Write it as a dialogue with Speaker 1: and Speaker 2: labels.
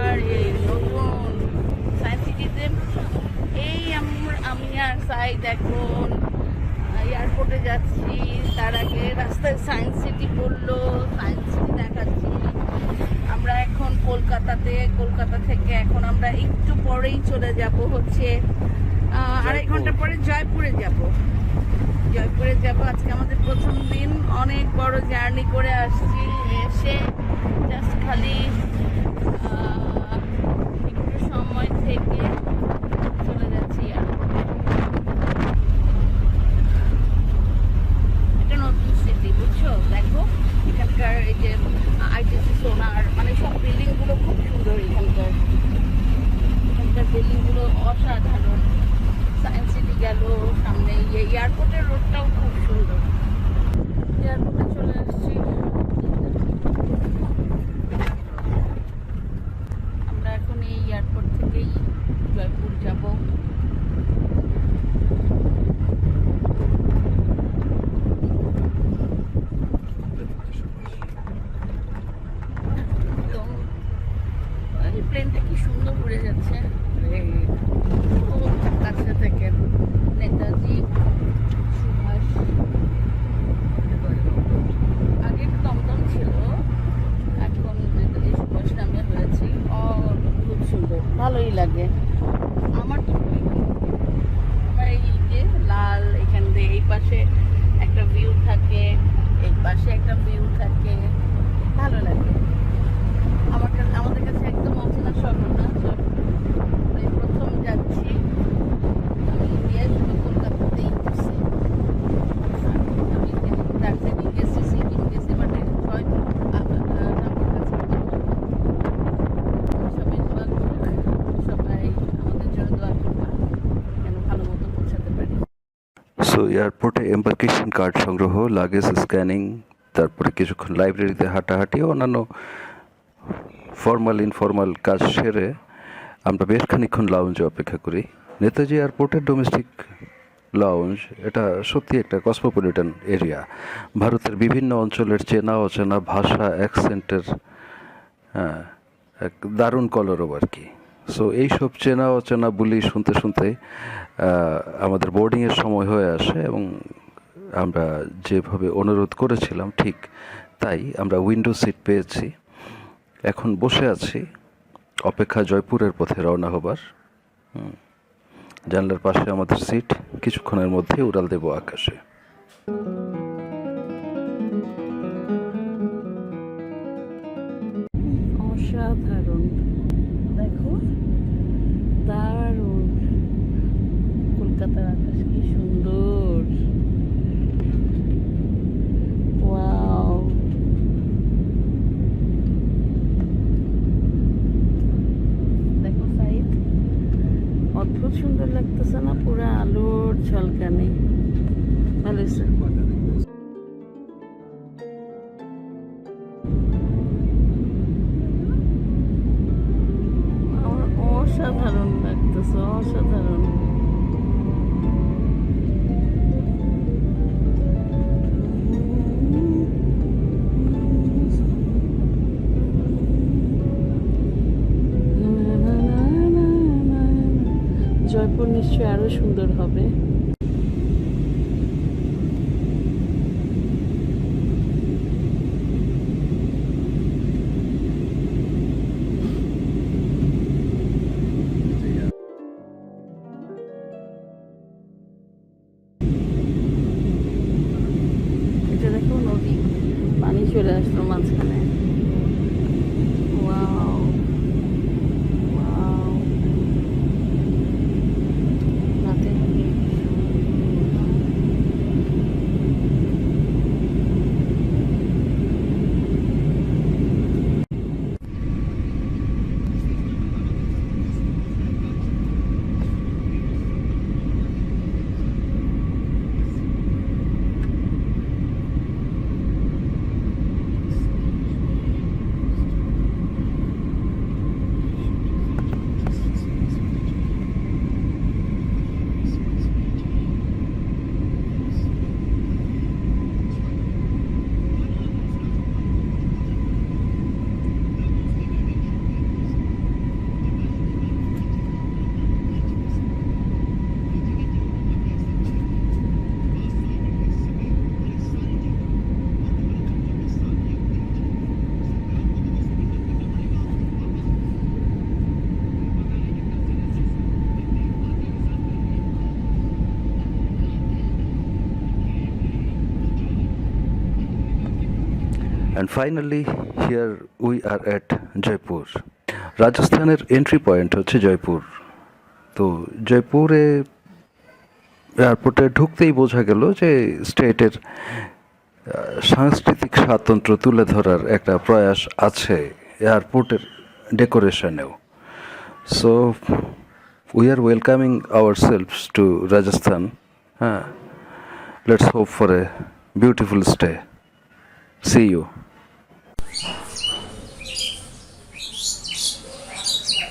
Speaker 1: আর এই নতুন সায়েন্স সিটিতে এই আম- আর সাইড এখন এয়ারপোর্টে যাচ্ছি। তার আগে রাস্তায় সায়েন্স সিটি পড়ল সায়েন্স সিটি দেখাচ্ছি। আমরা এখন কলকাতাতে কলকাতা থেকে এখন আমরা একটু পরেই চলে যাব হচ্ছে আড়াই। ঘণ্টা পরে জয়পুরে যাব। জয়পুরে যাব। আজকে আমাদের প্রথম দিন। অনেক বড় জার্নি করে আসছি। এসে জাস্ট খালি একটু সময় থেকে চলে যাচ্ছি এয়ারপোর্টে এটা নতুন সিটি বুঝছ? দেখো, এখানকার এই যে, আইটিসি, সোনার মানে সব বিল্ডিংগুলো খুব সুন্দর এখানকার এখানকার বিল্ডিংগুলো অসাধারণ সায়েন্স সিটি গেল সামনে এয়ারপোর্টের রোডটাও খুব সুন্দর। এয়ারপোর্টে চলে আসছি আমরা এখন এই এয়ারপোর্ট থেকেই জয়পুর যাব। প্লেনটা কি সুন্দর উড়ে যাচ্ছে। এই খুব কাছে থেকে নেতাজি সুভাষ আগে একটু দমদম ছিল এখন নেতাজি সুভাষ নামে হয়েছে খুব সুন্দর ভালোই লাগে আমার তো খুবই ভালো লাগে। আমার এই যে লাল এখান দিয়ে এই পাশে একটা ভিউ থাকে এই পাশে একটা ভিউ থাকে ভালো লাগে আমার কাছে আমাদের কাছে একদম অচেনা শহর না সব এই প্রথম যাচ্ছি আমি ইন্ডিয়ায় শুধু কলকাতাতেই গেছি আর আমি এখানে দার্জিলিং গেছি সিকিম গেছি মানে জয়পুর আমার কাছে সবাই দোয়া করুক সবাই আমাদের জন্য দোয়া করবা যেন ভালো মতো পৌঁছাতে পারি
Speaker 2: সো এয়ারপোর্টে এম্বার্কেশন কার্ড সংগ্রহ লাগেজ স্ক্যানিং তারপরে কিছুক্ষণ লাইব্রেরিতে হাঁটাহাঁটি, অন্যান্য ফর্মাল ইনফর্মাল কাজ সেরে আমরা বেশ খানিক্ষণ লাউঞ্জে অপেক্ষা করি। নেতাজি এয়ারপোর্টের ডোমেস্টিক লাউঞ্জ এটা সত্যি একটা কসমোপলিটন এরিয়া ভারতের বিভিন্ন অঞ্চলের চেনা, অচেনা ভাষা অ্যাকসেন্টের হ্যাঁ এক দারুণ কলরব আর কি। সো এইসব চেনা অচেনা বলি শুনতে শুনতে আমাদের বোর্ডিংয়ের সময় হয়ে আসে এবং আমরা যেভাবে অনুরোধ করেছিলাম, ঠিক তাই আমরা উইন্ডো সিট পেয়েছি। এখন বসে আছি, অপেক্ষা জয়পুরের পথে রওনা হবার। জানলার পাশে আমাদের সিট কিছুক্ষণের মধ্যে উড়াল দেব আকাশে।
Speaker 1: অসাধারণ দেখো দারুণ কলকাতার আকাশ নিশ্চয়ই আরও সুন্দর হবে। এটা নদী পানি চলে আসলো মাঝখানে।
Speaker 2: And finally, here we are at Jaipur রাজস্থানের এন্ট্রি পয়েন্ট হচ্ছে জয়পুর তো জয়পুরে এয়ারপোর্টে ঢুকতেই বোঝা গেল যে স্টেটের সাংস্কৃতিক স্বাতন্ত্র্য তুলে ধরার একটা প্রয়াস আছে এয়ারপোর্টের ডেকোরেশনেও so we are welcoming ourselves to Rajasthan হ্যাঁ। Let's hope for a beautiful stay see you